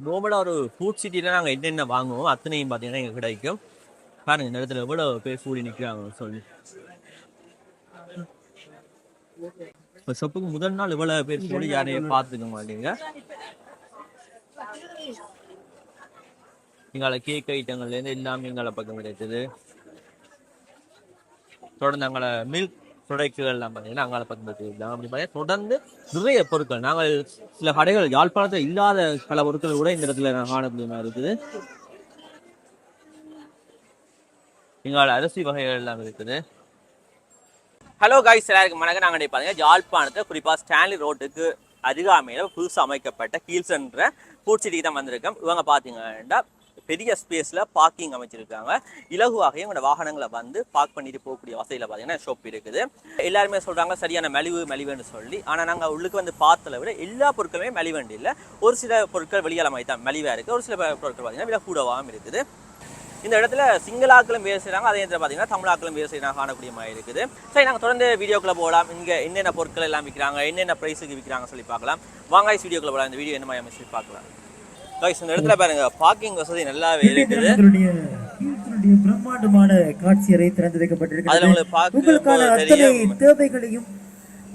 நோமலா ஒரு ஃபுட் சிட்டில நாங்கள் என்னென்ன வாங்குவோம் அத்தனையும் பார்த்தீங்கன்னா எங்க கிடைக்கும். பாருங்கள் இந்த இடத்துல எவ்வளோ பேர் கூடி நிற்கிறாங்க சொல்லி. இப்போ சொப்புக்கு முதல் நாள் இவ்வளோ பேர் கூடி யாரையும் பார்த்துக்க மாட்டீங்க. எங்களை கேக் ஐட்டங்கள்லேருந்து எல்லாமே எங்களை பக்கம் கிடைச்சது தொடர்ந்து அங்கே மில்க் ப்ரொடக்ட்கள் எல்லாம் பார்த்தீங்கன்னா அங்கால பத்து வச்சுருக்காங்க அப்படி பார்த்தீங்கன்னா தொடர்ந்து நிறைய பொருட்கள். நாங்கள் சில கடைகள் யாழ்ப்பாணத்தில் இல்லாத பல பொருட்கள் கூட இந்த இடத்துல நான் காண முடியுமா இருக்குது? எங்களால் அரிசி வகைகள் எல்லாம் இருக்குது. ஹலோ காய்ஸ் எல்லாருக்கும் வணக்கம். நாங்கள் பார்த்தீங்கன்னா யாழ்ப்பாணத்தை குறிப்பாக ஸ்டான்லி ரோட்டுக்கு அருகாமையில் புதுசாக அமைக்கப்பட்ட கீழ்ஸ்ன்ற ஃபுட் தான் வந்திருக்கோம். இவங்க பார்த்தீங்கன்னா பெரிய ஸ்பேஸில் பார்க்கிங் அமைச்சிருக்காங்க. இலகுவாகவே இவங்களோட வாகனங்களை வந்து பார்க் பண்ணிட்டு போகக்கூடிய வசதியில் பார்த்தீங்கன்னா ஷாப் இருக்குது. எல்லாருமே சொல்கிறாங்க சரியான மலிவு மலிவுன்னு சொல்லி. ஆனால் நாங்கள் உள்ளுக்கு வந்து பார்த்தத விட எல்லா பொருட்களுமே மலிவண்டு இல்லை. ஒரு சில பொருட்கள் வெளியால் மாதிரி தான் மலிவாக இருக்குது ஒரு சில பொருட்கள் பார்த்தீங்கன்னா விலை கூடவாகவும் இருக்குது. இந்த இடத்துல சிங்களாக்களும் வேலை செய்கிறாங்க அதே நேரத்தில் பார்த்தீங்கன்னா தமிழாக்களும் வேலை செய்யறாங்க காணக்கூடிய மாதிரி இருக்குது. சரி நாங்கள் தொடர்ந்து வீடியோக்குள்ளே போகலாம். இங்கே என்னென்ன பொருட்கள் எல்லாம் விற்கிறாங்க என்னென்ன ப்ரைஸுக்கு விற்கிறாங்க சொல்லி பார்க்கலாம். வாங்காய்ஸ் guys, வீடியோக்குள்ள போகலாம். இந்த வீடியோ என்ன மாதிரி அமைச்சு பார்க்கலாம். Guys, இந்த இடத்துல பாருங்க பார்க்கிங் வசதி நல்லாவே இருக்குது. பிரம்மாண்டமான காட்சியறை திறந்து வைக்கப்பட்டிருக்கிறது. அதுல உங்களுக்கு பார்க்கும் உங்களுக்கான போது அத்தனை தெரியும். தேவைகளையும்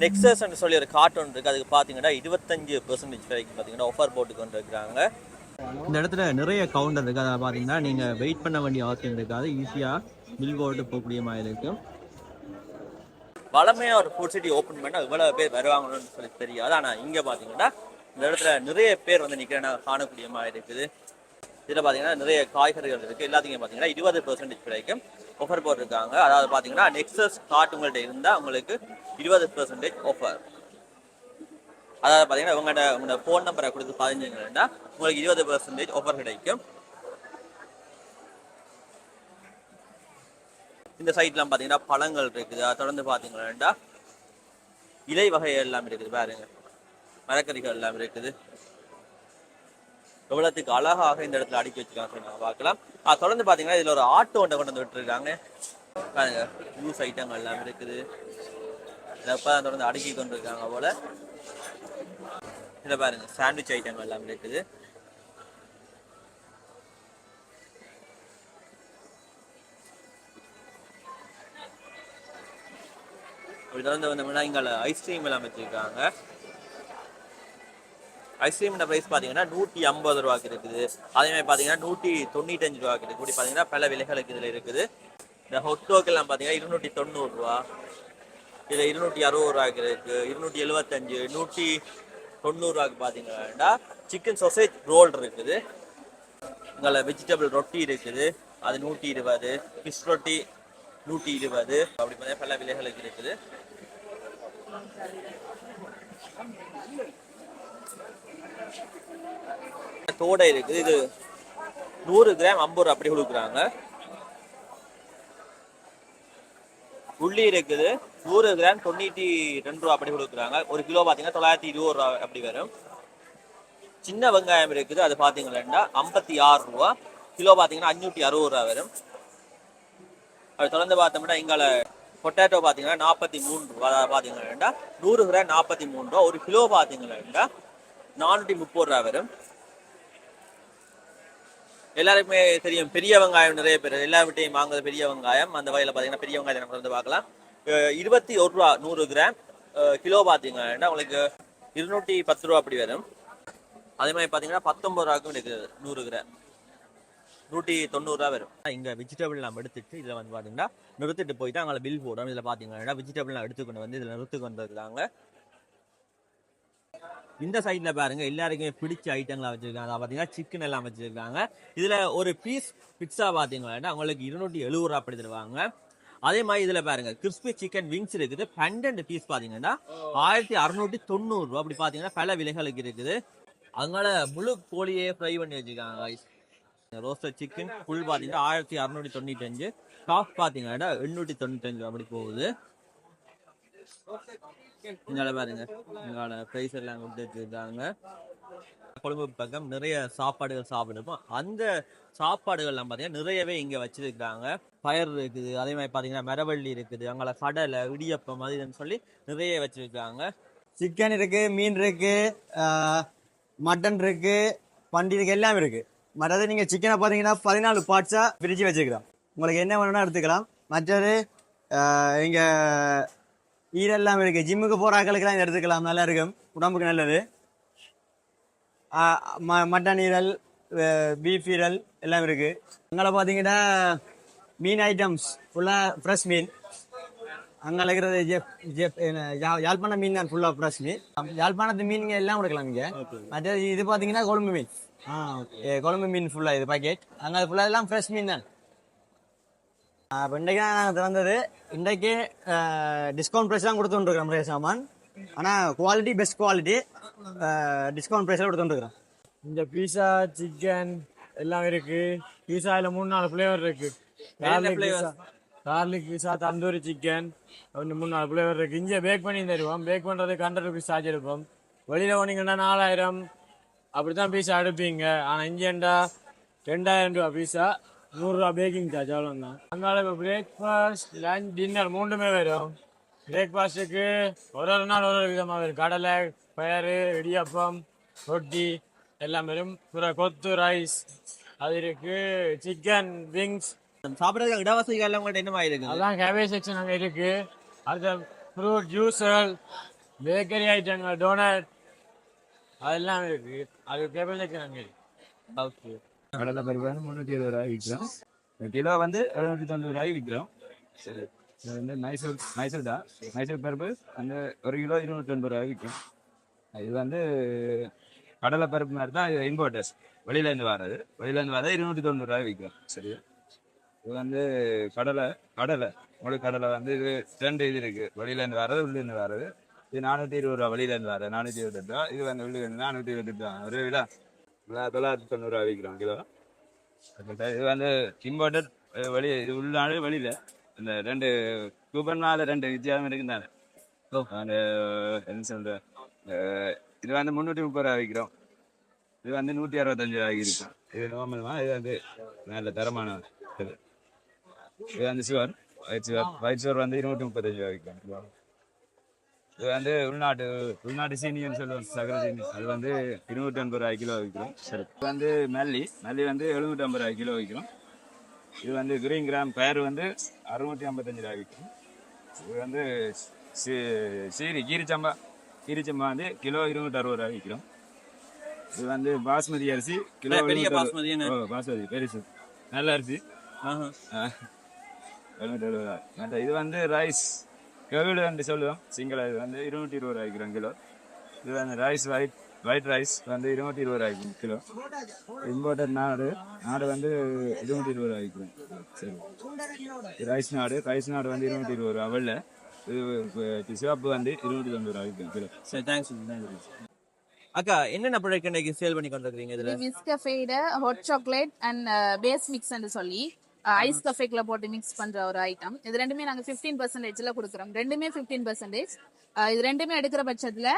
நெக்ஸஸ் சொல்லி ஒரு கார்ட்டூன் இருக்கு. அதுக்கு பார்த்தீங்கன்னா இருபத்தஞ்சு பெர்சன்டேஜ் வரைக்கும் பார்த்தீங்கன்னா ஆஃபர் போட்டு கொண்டு இருக்கிறாங்க இந்த இடத்துல நிறைய கவுண்டர் இருக்கு. அதை பார்த்தீங்கன்னா நீங்கள் வெயிட் பண்ண வேண்டிய அவசியம் இருக்காது. ஈஸியாக பில் போட்டு போகக்கூடிய மாதிரி இருக்கும் வளமையாக ஒரு ஃபுட் சிட்டி ஓப்பன் பண்ணால் இவ்வளோ பேர் வருவாங்கன்னு சொல்லி தெரியாது. ஆனால் இங்கே பார்த்தீங்கன்னா இந்த இடத்துல நிறைய பேர் வந்து நிற்கிறேன்னா காணக்கூடிய மாதிரி இருக்குது. இதில் பார்த்தீங்கன்னா நிறைய காய்கறிகள் இருக்குது எல்லாத்தையும் பார்த்தீங்கன்னா இருபது பெர்சன்டேஜ் கிடைக்கும். ஆஃபர் போட்டிருக்காங்க. அதாவது பார்த்தீங்கன்னா நெக்ஸஸ் கார்ட் உங்கள்கிட்ட இருந்தால் உங்களுக்கு இருபது பெர்சன்டேஜ் ஆஃபர் அதாவது பார்த்தீங்கன்னா உங்கள்கிட்ட உங்களோட ஃபோன் நம்பரை கொடுத்து பதினஞ்சுங்கன்னா உங்களுக்கு இருபது பெர்சன்டேஜ் ஆஃபர் கிடைக்கும். இந்த சைட்லாம் பார்த்தீங்கன்னா பழங்கள் இருக்குது. அதை தொடர்ந்து பார்த்தீங்கன்னா இலை வகைகள் எல்லாம் இருக்குது பாருங்கள் மரக்கறிகள் எல்லாம் இருக்குது. எவ்வளோத்துக்கு அழகாக இந்த இடத்துல அடுக்கி வச்சிருக்காங்க நம்ம பார்க்கலாம். தொடர்ந்து பார்த்தீங்கன்னா இதில் ஒரு ஆட்டோ ஒன்றை கொண்டு வந்து விட்டுருக்காங்க. பாருங்க ஜூஸ் ஐட்டங்கள் எல்லாம் இருக்குது. இப்போ தொடர்ந்து அடுக்கி கொண்டு இருக்காங்க போல. இதில் பாருங்க சாண்ட்விச் ஐட்டங்கள் எல்லாம் இருக்குது. இப்படி தொடர்ந்து வந்தோம்னா இங்கே ஐஸ்கிரீம் எல்லாம் வச்சிருக்காங்க. ஐஸ்கிரீமோட ப்ரைஸ் பார்த்தீங்கன்னா நூற்றி ஐம்பது ரூபாய்க்கு இருக்குது. அதே மாதிரி பார்த்தீங்கன்னா நூற்றி தொண்ணூத்தஞ்சு ரூபாய்க்கு இருக்குது. இப்படி பார்த்தீங்கன்னா பல விலைகளுக்கு இதில் இருக்குது. இந்த ஹொட்டோக்கெல்லாம் பார்த்தீங்கன்னா இருநூற்றி தொண்ணூறுரூவா இதில் இருநூற்றி அறுபது ரூபாய்க்கு இருக்குது இருநூற்றி எழுபத்தஞ்சு நூற்றி தொண்ணூறுரூவாக்கு பார்த்தீங்கன்னா சிக்கன் சொசேஜ் ரோல் இருக்குது. உங்களை வெஜிடபிள் ரொட்டி இருக்குது. அது நூற்றி இருபது ஃபிஷ் ரொட்டி நூற்றி இருபது. அப்படி பார்த்தீங்கன்னா பல விலைகளுக்கு இருக்குது. தோடை இருக்குது. இது நூறு கிராம் ஐம்பது ரூபா அப்படி கொடுக்குறாங்க. உள்ளி இருக்குது. நூறு கிராம் தொண்ணூற்றி ரெண்டு ரூபா அப்படி கொடுக்குறாங்க. ஒரு கிலோ பார்த்தீங்கன்னா தொள்ளாயிரத்தி இருபது ரூபா அப்படி வரும். சின்ன வெங்காயம் இருக்குது. அது பார்த்தீங்கன்னா ஐம்பத்தி ஆறு ரூபா. கிலோ பார்த்தீங்கன்னா அஞ்சூற்றி அறுபது ரூபா வரும். அது தொடர்ந்து பார்த்தோம்னா இங்கால பொட்டேட்டோ பார்த்தீங்கன்னா நாற்பத்தி மூணு ரூபா. அதாவது பார்த்தீங்கன்னா நூறு கிராம் நாற்பத்தி மூணு ரூபா. ஒரு கிலோ பார்த்தீங்கன்னா நானூற்றி முப்பது ரூபா வரும். எல்லாருக்குமே தெரியும் பெரிய வெங்காயம் நிறைய பேர் எல்லா வீட்டையும் வாங்குறது பெரிய வெங்காயம். அந்த வகையில் பார்த்தீங்கன்னா பெரிய வெங்காயம் நம்ம வந்து பார்க்கலாம். இருபத்தி ஒரு ரூபா நூறு கிராம். கிலோ பார்த்தீங்கன்னா உங்களுக்கு இருநூற்றி பத்து ரூபா அப்படி வரும். அதே மாதிரி பார்த்தீங்கன்னா பத்தொம்பது ரூபாக்கும் இருக்குது நூறு கிராம். நூற்றி தொண்ணூறுரூவா வரும். இங்கே வெஜிடபிள் நம்ம எடுத்துட்டு இதில் வந்து பார்த்தீங்கன்னா நிறுத்திட்டு போயிட்டு அங்கே பில் போடும் இதில் பார்த்தீங்கன்னா வெஜிடபிள் எடுத்துக்கொண்டு வந்து இதில் நிறுத்து கொண்டு இருக்காங்க இந்த சைடில் பாருங்க எல்லாருக்குமே பிடிச்ச ஐட்டங்களா வச்சிருக்காங்க. பார்த்தீங்கன்னா சிக்கன் எல்லாம் வச்சிருக்காங்க. இதில் ஒரு பீஸ் பிட்ஸா பார்த்தீங்கன்னா உங்களுக்கு இருநூற்றி எழுபது ரூபா அப்படி தருவாங்க. அதே மாதிரி இதில் பாருங்க கிறிஸ்பி சிக்கன் விங்ஸ் இருக்குது. பன்னெண்டு பீஸ் பார்த்தீங்கன்னா ஆயிரத்தி அறுநூற்றி தொண்ணூறு ரூபா அப்படி பார்த்தீங்கன்னா பல விலைகளுக்கு இருக்குது. அதனால முழு கோழியே ஃப்ரை பண்ணி வச்சிருக்காங்க ரோஸ்டர் சிக்கன் ஃபுல் பார்த்தீங்கன்னா ஆயிரத்தி அறுநூற்றி தொண்ணூத்தஞ்சு. காஃப் பார்த்தீங்கன்னா எண்ணூற்றி தொண்ணூத்தஞ்சு அப்படி போகுது. இங்கால பாருங்க. இங்கால ப்ரைஸ் எல்லாம் கொடுத்து வச்சுருக்காங்க கொழும்பு பக்கம் நிறைய சாப்பாடுகள் சாப்பிடுவோம் அந்த சாப்பாடுகள்லாம் பார்த்தீங்கன்னா நிறையவே இங்கே வச்சிருக்காங்க. பயர் இருக்குது. அதே மாதிரி பார்த்தீங்கன்னா மரவள்ளி இருக்குது. அங்கே கடலை இடியப்பம் அதுன்னு சொல்லி நிறைய வச்சிருக்காங்க. சிக்கன் இருக்கு மீன் இருக்கு மட்டன் மட்டன் இருக்கு இருக்குது எல்லாம் இருக்கு. மற்றது நீங்க சிக்கனை பார்த்தீங்கன்னா பதினாலு பார்ட்ஸா பிரிச்சு வச்சுக்கிறோம் உங்களுக்கு என்ன வேணும்னா எடுத்துக்கலாம். மற்றது இங்கே ஈரெல்லாம் இருக்கு. ஜிம்முக்கு போற ஆட்களுக்கெல்லாம் இதை எடுத்துக்கலாம். நல்லா இருக்கும். உடம்புக்கு நல்லது. ம- மட்டன் ஈரல் பீஃப் ஈரல் எல்லாம் இருக்கு. அங்கே பார்த்தீங்கன்னா மீன் ஐட்டம்ஸ் ஃபுல்லாக ஃப்ரெஷ் மீன் அங்கே இருக்கிறது ஜெப் ஜெப் யாழ்ப்பாண மீன் தான். ஃபுல்லாக ஃப்ரெஷ் மீன் யாழ்ப்பாணத்து மீனுங்க எல்லாம் கொடுக்கலாம் இங்கே. மற்றது இது பார்த்தீங்கன்னா கொழும்பு மீன் ஆ ஓகே கொழும்பு மீன் ஃபுல்லாக இது பாக்கெட் அங்கே ஃபுல்லாக எல்லாம் ஃப்ரெஷ் மீன் தான். இப்போ இன்றைக்கு நாங்கள் திறந்தது. இன்றைக்கு டிஸ்கவுண்ட் ப்ரைஸ் தான் கொடுத்துட்டுருக்கோம் நிறைய சாமான். ஆனால் குவாலிட்டி பெஸ்ட் குவாலிட்டி டிஸ்கவுண்ட் ப்ரைஸில் கொடுத்துட்டுருக்கோம் இந்த பீஸா சிக்கன் எல்லாம் இருக்கு. பீஸால மூணு நாலு ஃப்ளேவர் இருக்கு. Garlic? Pizza garlic pizza tandoori chicken ஒன்று மூணு நாலு ஃப்ளேவர் இருக்கு. இங்கே பேக் பண்ணி தருவோம். பேக் பண்ணுறதுக்கு ஹண்ட்ரட் ருபீஸ் சார்ஜ் எடுப்போம். வெளியில் போனீங்கன்னா நாலாயிரம். அப்படி தான் பீஸா எடுப்பீங்க. ஆனால் இங்கேண்டா ரெண்டாயிரம் ரூபா பீஸா நூறுரூவா பேக்கிங் சார்ஜ் அவ்வளோதான் அங்கால இப்போ பிரேக்ஃபாஸ்ட் லஞ்ச் டின்னர் மூணுமே வரும் பிரேக்ஃபாஸ்ட்டுக்கு ஒரு ஒரு நாள் ஒரு ஒரு விதமாக வரும் கடலை பயறு இடியப்பம் ரொட்டி எல்லாம் வரும் அப்புறம் கொத்து ரைஸ் அது இருக்கு சிக்கன் விங்ஸ் சாப்பிட்றதுக்கு இடவசதிகள் எல்லாம் உங்கள்ட்ட என்னமா இருக்கு அதான் கேபேஜ் செக்ஷன் அங்கே இருக்கு அடுத்த ஃப்ரூட் ஜூஸ்கள் பேக்கரி ஐட்டங்கள் டோனட் அதெல்லாம் இருக்கு அது கேபேஜ் செக்ஷன் அங்கே இருக்கு ஓகே கடலை பருப்பு வந்து முந்நூற்றி இருபது ரூபாய் விற்கிறோம் கிலோ வந்து எழுநூற்றி தொண்ணூறு ரூபாய் விற்கிறோம் சரி. இது வந்து மைசூர் மைசூர் தான். மைசூர் பருப்பு வந்து ஒரு கிலோ இருநூற்றி எண்பது ரூபாய் விற்கும் இது வந்து கடலை பருப்பு மாதிரி தான் இது இம்போர்ட்டர்ஸ் வெளியிலேருந்து வர்றது. வெளியிலேருந்து வர்றது இருநூற்றி தொண்ணூறு ரூபாய் விற்கும் சரி. இது வந்து கடலை கடலை. முழு கடலை வந்து இது ரெண்டு இது இருக்கு. வெளியிலேருந்து வர்றது உள்ளேருந்து வர்றது. இது நானூற்றி இருபது ரூபா வெளியிலேருந்து வர்றது. நானூற்றி இருபத்தெட்டு ரூபா இது வந்து உள்ளே நானூற்றி இருபத்தெட்டு ரூபா ஒரு விழா தொள்ளாயிரத்தி தொண்ணூறுரூவா விற்கிறோம் கிலோ இது வந்து இம்போர்ட்டட் வெளி இது உள்நாடு வெளியில இந்த ரெண்டு கூப்பன் மேல ரெண்டு வித்தியாசம் இருக்குந்தானே அந்த என்ன சொல்ற இது வந்து முந்நூற்றி முப்பது ரூபா விற்கிறோம் இது வந்து நூற்றி அறுபத்தஞ்சு ரூபாய்க்கு இருக்கும் இது நார்மல்மா இது வந்து நல்ல தரமான இது. இது வந்து சுவர் ஒயிட் சுவர். ஒயிட் சுவர் வந்து இருநூற்றி முப்பத்தஞ்சு ரூபா விற்கிறோம் இது வந்து உள்நாட்டு உள்நாட்டு சீனின்னு சொல்லுவோம் சகர சீனி. அது வந்து இருநூற்றி எண்பது ரூபாய் கிலோ விற்கிறோம். சரி. இது வந்து மல்லி. மல்லி வந்து எழுநூற்றி ஐம்பது ரூபாய் கிலோ விற்கிறோம். இது வந்து கிரீன் கிராம் பயர் வந்து அறுநூற்றி ஐம்பத்தஞ்சு ரூபாய் விற்கும். இது வந்து சீ- சீரி கீரிச்சம்பா. கீரிச்சம்பா வந்து கிலோ இருநூற்றி அறுபது ரூபாய் விற்கிறோம். இது வந்து பாஸ்மதி அரிசி கிலோ பெரிய 760 பாஸ்மதி? ஓ பாஸ்மதி. பெருசு நல்ல அரிசி. எழுநூற்றி எழுபது ரூபாய். இது வந்து ரைஸ். கேவிடு வந்து சொல்லுவோம்? சிங்கள இது வந்து இருநூற்றி இருபது ரூபாய்க்கு ரெண்டு கிலோ. இது வந்து ரைஸ் ஒயிட் ஒயிட் ரைஸ் வந்து இருநூற்றி இருபது ரூபாய்க்கு கிலோ. இம்போர்ட்டட் நாடு. நாடு வந்து இருநூற்றி இருபது ரூபாய்க்கு சரி. ரைஸ் நாடு. ரைஸ் நாடு வந்து இருநூற்றி இருபது ரூபா வெள்ளை. இது சிவப்பு வந்து இருநூற்றி தொண்ணூறு ரூபாய்க்கு கிலோ. சரி தேங்க்ஸ் அக்கா என்னென்ன ப்ராடக்ட் இன்னைக்கு சேல் பண்ணி கொண்டிருக்கீங்க இதுல? விஸ் கஃபேட ஹாட் சாக்லேட் அண்ட் பேஸ் மிக்ஸ்ன்னு சொல்லி ஐஸ் கஃபேக்கில் போட்டு மிக்ஸ் பண்ற ஒரு ஐட்டம் இது ரெண்டுமே நாங்க ஃபிஃப்டீன் பர்சன்டேஜ்ல கொடுக்குறோம். ரெண்டுமே ஃபிஃப்டீன் பர்சன்டேஜ் இது ரெண்டுமே எடுக்கிற பட்சத்துல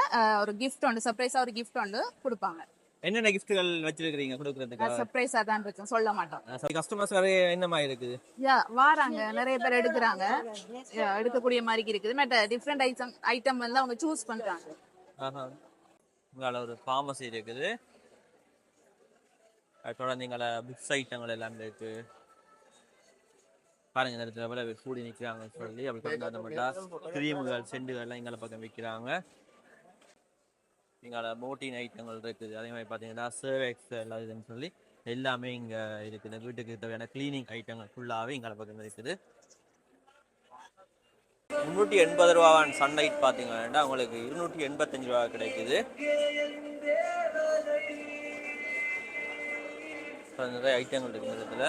ஒரு கிஃப்ட் ஒன்று சர்ப்ரைஸா ஒரு கிஃப்ட் ஒன்று கொடுப்பாங்க. என்னென்ன கிஃப்ட்கள் வச்சிருக்கீங்க கொடுக்கறதுக்கு? சர்ப்ரைஸா தான் இருக்கும் சொல்ல மாட்டோம். கஸ்டமர்ஸ் நிறைய என்னமா இருக்குது யா வாராங்க. நிறைய பேர் எடுக்கிறாங்க. எடுக்கக்கூடிய மாதிரி இருக்குது. பட் டிஃப்ரெண்ட் ஐட்டம் ஐட்டம் வந்து அவங்க சூஸ் பண்றாங்க. ஆஹா. இங்கால ஒரு ஃபார்மசி இருக்குது. தொடர்ந்து இங்கால புக்ஸ் ஐட்டங்கள் எல்லாம் இருக்கு. பாருங்க இந்த இடத்துல எவ்வளவு கூடி நிற்கிறாங்கன்னு சொல்லி அப்படி கொண்டாட மட்டும் கிரீமுகள் செண்டுகள் எல்லாம் எங்களை பக்கம் விற்கிறாங்க எங்களோட மோட்டின் ஐட்டங்கள் இருக்குது. அதே மாதிரி பார்த்தீங்கன்னா சர்வேக்ஸ் எல்லாம் இதுன்னு சொல்லி எல்லாமே இங்கே இருக்குது. வீட்டுக்கு தேவையான கிளீனிங் ஐட்டங்கள் ஃபுல்லாகவே எங்களை பக்கம் இருக்குது. முந்நூற்றி எண்பது ரூபாவான் சன்லைட் பார்த்தீங்கன்னா உங்களுக்கு இருநூற்றி எண்பத்தஞ்சு ரூபா கிடைக்குது. நிறைய ஐட்டங்கள் இருக்கு இந்த இடத்துல.